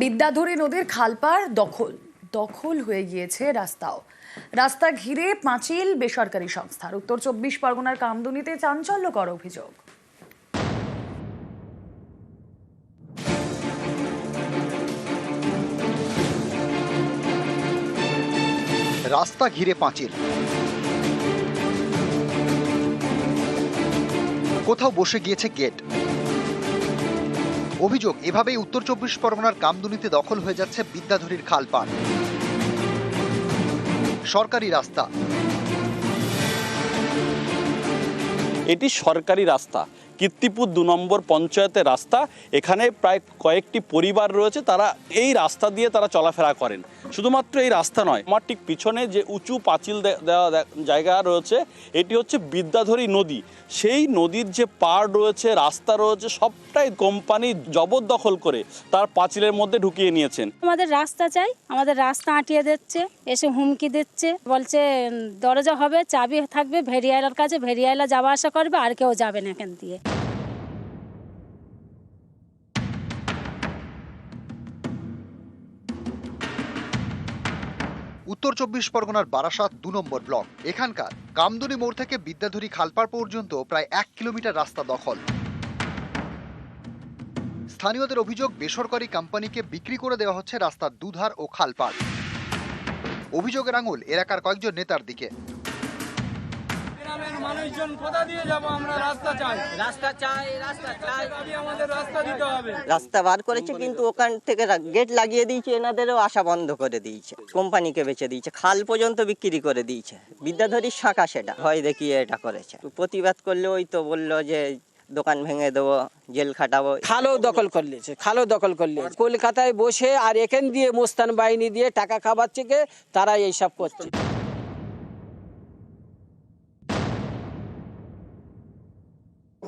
বিদ্যাধরী নদীর খালপাড় দখল দখল হয়ে গিয়েছে রাস্তাও। রাস্তা ঘিরে পাঁচিল বেসরকারি সংস্থার। উত্তর চব্বিশ পরগনার কামদুনিতে চাঞ্চল্যকর অভিযোগ। রাস্তা ঘিরে পাঁচিল। কোথাও বসে গিয়েছে গেট। অভিযোগ, এভাবেই উত্তর চব্বিশ পরগনার কামদুনিতে দখল হয়ে যাচ্ছে বিদ্যাধরীর খালপাড় সরকারি রাস্তা। এটি সরকারি রাস্তা। কীর্তিপুর দু নম্বর পঞ্চায়েতের রাস্তা। এখানে প্রায় কয়েকটি পরিবার রয়েছে, তারা এই রাস্তা দিয়ে তারা চলাফেরা করেন। শুধুমাত্র এই রাস্তা নয়, আমার ঠিক পিছনে যে উঁচু পাঁচিল দেওয়া জায়গা রয়েছে, এটি হচ্ছে বিদ্যাধরী নদী। সেই নদীর যে পাড় রয়েছে, রাস্তা রয়েছে, সবটাই কোম্পানি জবরদখল করে তার পাঁচিলের মধ্যে ঢুকিয়ে নিয়েছেন। আমাদের রাস্তা চাই, আমাদের রাস্তা আঁটিয়ে দিচ্ছে, এসে হুমকি দিচ্ছে, বলছে দরজা হবে, চাবি থাকবে ভেরিয়ালার কাছে ভেরিয়ালা যাওয়া আসা করবে, আর কেউ যাবে না এখান দিয়ে। উত্তর চব্বিশ পরগনার বারাসাত দু নম্বর ব্লক। এখানকার কামদুনি মোড় থেকে বিদ্যাধরী খালপাড় পর্যন্ত প্রায় এক কিলোমিটার রাস্তা দখল। স্থানীয়দের অভিযোগ, বেসরকারি কোম্পানিকে বিক্রি করে দেওয়া হচ্ছে রাস্তার দুধার ও খালপাড়। অভিযোগের আঙুল এলাকার কয়েকজন নেতার দিকে। মানুষজন কোথা দিয়ে যাব আমরা? রাস্তা চাই। রাস্তা চাই রাস্তা চাই। আমাদের রাস্তা দিতে হবে। রাস্তা বার করেছে কিন্তু ওখান থেকে গেট লাগিয়ে দিয়েছে এনাদেরও আশা বন্ধ করে দিয়েছে। কোম্পানিকে বেচে দিয়েছে খাল পর্যন্ত বিক্রি করে দিয়েছে। বিদ্যাধরীর শাখা সেটা। ভয় দেখিয়ে এটা করেছে। প্রতিবাদ করলে ওই তো বলল যে দোকান ভেঙে দেবো জেল খাটাবো। খালও দখল করলেছে খালও দখল করলে কলকাতায় বসে আর এখান দিয়ে মোস্তান বাহিনী দিয়ে টাকা খাবার থেকে তারা এইসব করছে।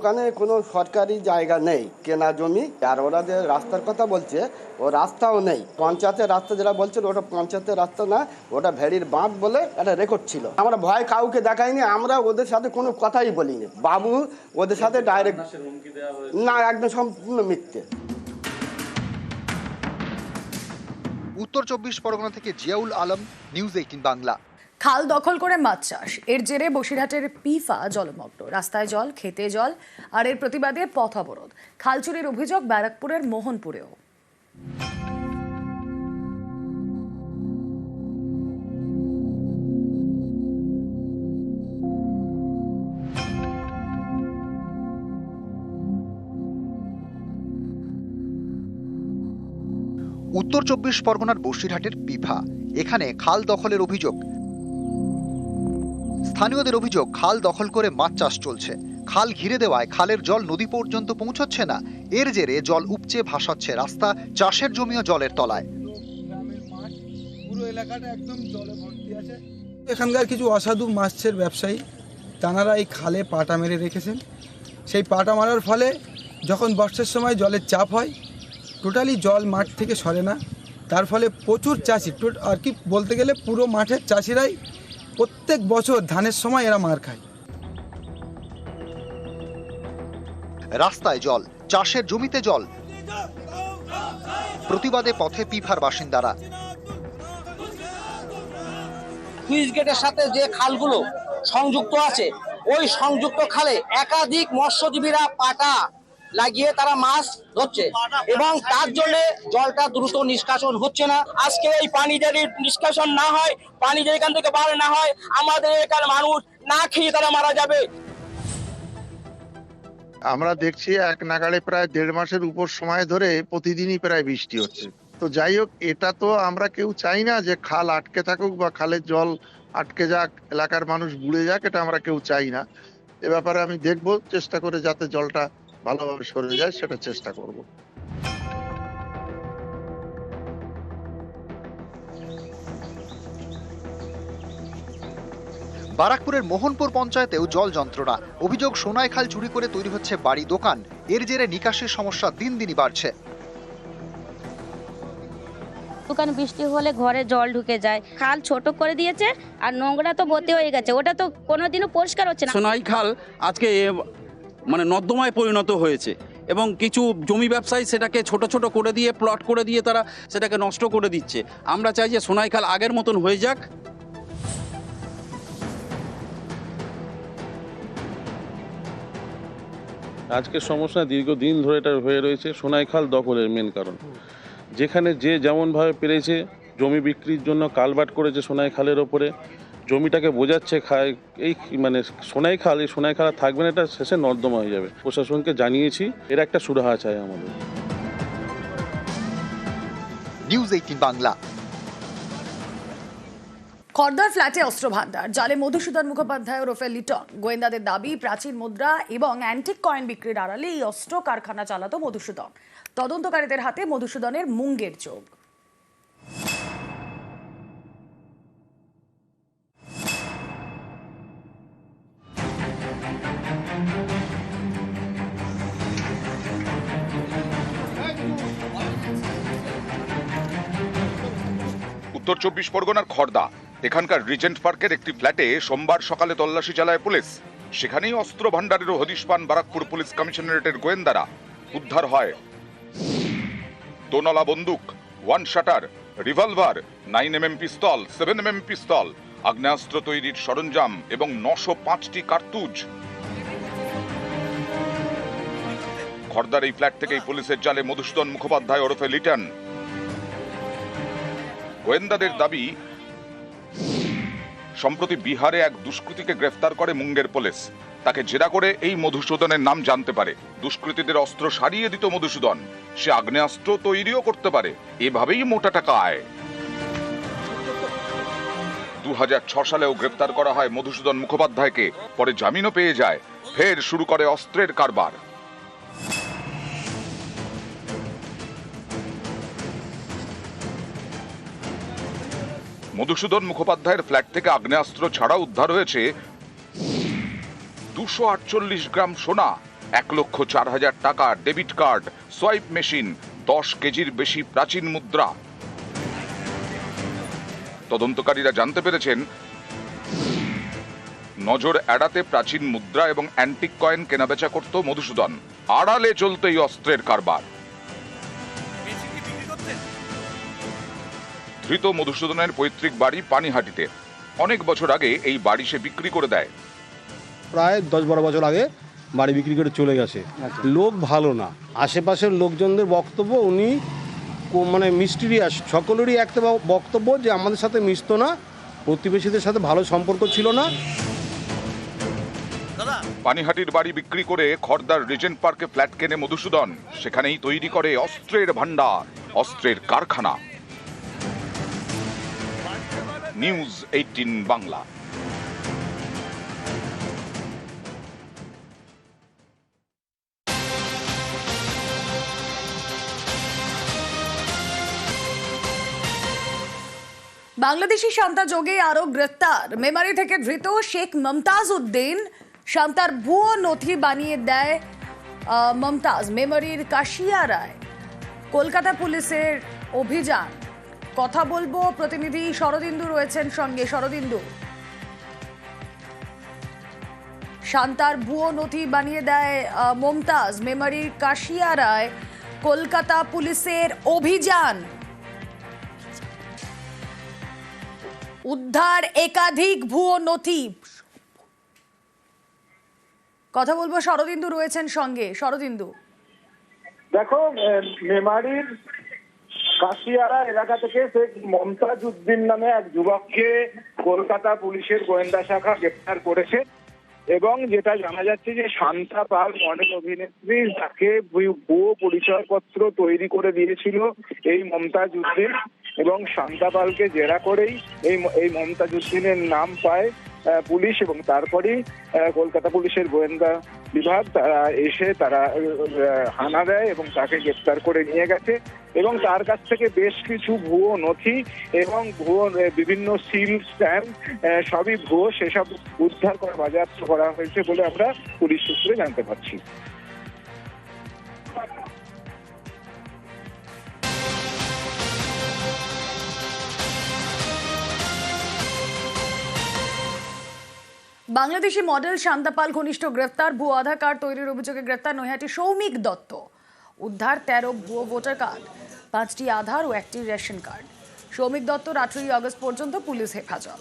ওখানে কোনো সরকারি জায়গা নেই কেনা জমি। আর ওরা যে রাস্তার কথা বলছে ও রাস্তাও নেই। পঞ্চায়েতের রাস্তা যেটা বলছিল ওটা পঞ্চায়েতের রাস্তা না ওটা ভেড়ির বাঁধ বলে একটা রেকর্ড ছিল। আমরা ভয় কাউকে দেখাইনি আমরা ওদের সাথে কোনো কথাই বলিনি। বাবু ওদের সাথে ডাইরেক্ট না একদম সম্পূর্ণ মিথ্যে। উত্তর চব্বিশ পরগনা থেকে জিয়াউল আলম নিউজ এইটিন বাংলা। খাল দখল করে মাছ চাষ। এর জেরে বসিরহাটের পিফা জলমগ্ন। রাস্তায় জল, খেতে জল, আর এর প্রতিবাদে পথ অবরোধ। খাল চুরির অভিযোগ ব্যারাকপুরের মোহনপুরেও। উত্তর চব্বিশ পরগনার বসিরহাটের পিফা। এখানে খাল দখলের অভিযোগ স্থানীয়দের অভিযোগ, খাল দখল করে মাছ চাষ চলছে। খাল ঘিরে দেওয়ায় খালের জল নদী পর্যন্ত পৌঁছচ্ছে না। এর জেরে জল উপচে ভাসাচ্ছে রাস্তা চাষের জমিও জলের তলায়। পুরো এলাকাটা একদম এখানকার কিছু অসাধু মাছের ব্যবসায়ী, তানারা এই খালে পাটা মেরে রেখেছেন। সেই পাটা মারার ফলে যখন বর্ষার সময় জলের চাপ হয়, টোটালি জল মাঠ থেকে সরে না। তার ফলে প্রচুর চাষি আর কি বলতে গেলে পুরো মাঠের চাষিরাই প্রত্যেক বছর ধানের সময় এরা মার খায়। রাস্তায় জল চাষের জমিতে জল। প্রতিবাদে পথে পিফার বাসিন্দারা। সুইচ গেটের সাথে যে খালগুলো সংযুক্ত আছে ওই সংযুক্ত খালে একাধিক মৎস্যজীবীরা পাটা লাগিয়ে তারা মাছ ধরছে। এবং তার জন্য জলটা দ্রুত নিষ্কাশন হচ্ছে না। আজকে এই পানি যদি নিষ্কাশন না হয়, পানি যদি এখান থেকে বার না হয়, আমাদের এখানে মানুষ না খেয়ে তারা মারা যাবে। আমরা দেখছি এক নাগাড়ে প্রায় দেড় মাসের উপর সময় ধরে প্রতিদিনই প্রায় বৃষ্টি হচ্ছে। তো যাই হোক, এটা তো আমরা কেউ চাই না যে খাল আটকে থাকুক বা খালের জল আটকে যাক, এলাকার মানুষ বুড়ে যাক, এটা আমরা কেউ চাই না। এ ব্যাপারে আমি দেখব, চেষ্টা করে যাতে জলটা ভালোভাবে সরে যায় সেটা চেষ্টা করব। বারাকপুরের মোহনপুর পঞ্চায়েতেও জল যন্ত্রণা। অভিযোগ সোনাই খাল চুরি করে তৈরি হচ্ছে বাড়ি দোকান। এর জেরে নিকাশের সমস্যা দিন দিনই বাড়ছে। দোকান বৃষ্টি হলে ঘরে জল ঢুকে যায়। খাল ছোট করে দিয়েছে আর নোংরা তো ভর্তি হয়ে গেছে। ওটা তো কোনোদিনও পরিষ্কার হচ্ছে না। সোনাই খাল আজকে মানে নর্দমায় পরিণত হয়েছে এবং কিছু জমি ব্যবসায়ী সেটাকে ছোট ছোট করে দিয়ে প্লট করে দিয়ে তারা সেটাকে নষ্ট করে দিচ্ছে। আমরা চাই যে সোনাইখাল আগের মতন হয়ে যাক। আজকের সমস্যা দীর্ঘদিন ধরে এটা হয়ে রয়েছে, সোনাইখাল দখলের মেন কারণ। যেখানে যে যেমনভাবে পেরেছে, জমি বিক্রির জন্য কালবাট করেছে সোনাইখালের ওপরে। জমিটাকে বোঝাচ্ছে খায় এই মানে সোনাই খাল এই সোনাইখাল আর থাকবে না এটা শেষে নর্দমা হয়ে যাবে। প্রশাসনকে জানিয়েছি এর একটা সুরাহা চাই আমাদের। News eighteen Bangla. খর্দার ফ্ল্যাটে অস্ত্র ভান্ডার জালে মধুসূদন মুখোপাধ্যায় ওরফে লিটন। গোয়েন্দাদের দাবি প্রাচীন মুদ্রা এবং অ্যান্টিক কয়েন বিক্রির আড়ালে এই অস্ত্র কারখানা চালাতো মধুসূদন। তদন্তকারীদের হাতে মধুসূদনের মুঙ্গের চোখ। উত্তর চব্বিশ পরগনার খর্দা। এখানকার রিজেন্ট পার্কের একটি ফ্ল্যাটে সোমবার সকালে তল্লাশি চালায় পুলিশ। সেখানেই অস্ত্র ভাণ্ডারেরও হদিশ পান বারাকপুর পুলিশ কমিশনারেটের গোয়েন্দারা। উদ্ধার হয়। দোনলা বন্দুক, one shutter, revolver, nine M M pistol, seven M M pistol, আগ্নেয়াস্ত্র তৈরির সরঞ্জাম এবং নশো পাঁচটি কার্তুজ। খর্দার এই ফ্ল্যাট থেকেই পুলিশের জালে মধুসূদন মুখোপাধ্যায় ওরফে লিটন। গোয়েন্দাদের দাবি, সম্প্রতি বিহারে এক দুষ্কৃতীকে গ্রেফতার করে মুঙ্গের পুলিশ। তাকে জেরা করে এই মধুসূদনের নাম জানতে পারে। দুষ্কৃতীদের অস্ত্র সারিয়ে দিত মধুসূদন। সে আগ্নেয়াস্ত্র তৈরিও করতে পারে। এভাবেই মোটা টাকা আয়। দু সালেও গ্রেফতার করা হয় মধুসূদন মুখোপাধ্যায়কে। পরে জামিনও পেয়ে যায়। ফের শুরু করে অস্ত্রের কারবার। মধুসূদন মুখোপাধ্যায়ের ফ্ল্যাট থেকে আগ্নেয়াস্ত্র ছাড়া উদ্ধার হয়েছে দুশো আটচল্লিশ গ্রাম সোনা, এক লক্ষ চার হাজার টাকা ডেবিট কার্ড সোয়াইপ মেশিন দশ কেজির বেশি প্রাচীন মুদ্রা। তদন্তকারীরা জানতে পেরেছেন, নজর এড়াতে প্রাচীন মুদ্রা এবং অ্যান্টিক কয়েন কেনাবেচা করত মধুসূদন। আড়ালে চলত এই অস্ত্রের কারবার। ধৃত মধুসূদনের পৈতৃক বাড়ি পানিহাটিতে। অনেক বছর আগে এই বাড়ি সে বিক্রি করে দেয়। প্রায় দশ বারো বছর আগে বাড়ি বিক্রি করে চলে গেছে। লোক ভালো না। আশেপাশের লোকজনদের বক্তব্য উনি কো- মানে মিস্টিরিয়াস। সকলেরই একটা বক্তব্য যে আমাদের সাথে মিশতো না প্রতিবেশীদের সাথে ভালো সম্পর্ক ছিল না। পানিহাটির বাড়ি বিক্রি করে খর্দার রিজেন্ট পার্কে ফ্ল্যাট কেনে মধুসূদন। সেখানেই তৈরি করে অস্ত্রের ভান্ডার অস্ত্রের কারখানা। নিউজ এইটিন বাংলা বাংলাদেশি শান্তা যোগে আরও গ্রেফতার। মেমারি থেকে ধৃত শেখ মমতাজ উদ্দিন শান্তার ভুয়ো নথি বানিয়ে দেয় মমতাজ, মেমারির কাশিয়া রায়। কলকাতা পুলিশের অভিযান। কথা বলব, প্রতিনিধি শরদিন্দু রয়েছেন সঙ্গে। শরদিন্দু। শান্তার ভুয়ো নথি বানিয়ে দেয় মমতাজ। মেমারির কাশিয়া রায় কলকাতা পুলিশের অভিযান। উদ্ধার একাধিক ভুয়ো নথি। কথা বলব, শরদিন্দু রয়েছেন সঙ্গে। শরদিন্দু। দেখো মেমারির কাশিয়ারা এলাকা থেকে শেখ মমতাজ উদ্দিন নামে এক যুবককে কলকাতা পুলিশের গোয়েন্দা শাখা গ্রেপ্তার করেছে এবং যেটা জানা যাচ্ছে যে শান্তা পাল মডেল অভিনেত্রী তাকে ভুয়ো পরিচয়পত্র তৈরি করে দিয়েছিল এই মমতাজ উদ্দিন এবং শান্তা পালকে জেরা করেই এই এই মমতাজ উদ্দিনের নাম পায় পুলিশ এবং তারপরে কলকাতা পুলিশের গোয়েন্দা বিভাগ, তারা এসে তারা হানা দেয় এবং তাকে গ্রেপ্তার করে নিয়ে গেছে। এবং তার কাছ থেকে বেশ কিছু ভুয়ো নথি এবং ভুয়ো বিভিন্ন সিল স্ট্যাম্প সবই ভুয়ো, সেসব উদ্ধার করা বাজেয়াপ্ত করা হয়েছে বলে আমরা পুলিশ সূত্রে জানতে পারছি। বাংলাদেশি মডেল শান্তাপাল ঘনিষ্ঠ গ্রেফতার, ভুয়ো আধার কার্ড তৈরির অভিযোগে গ্রেফতার নৈহাটি সৌমিক দত্ত। উদ্ধার তেরো ভুয়ো ভোটার কার্ড, পাঁচটি আধার ও একটি রেশন কার্ড। সৌমিক দত্তর আঠেরোই আগস্ট পর্যন্ত পুলিশ হেফাজত।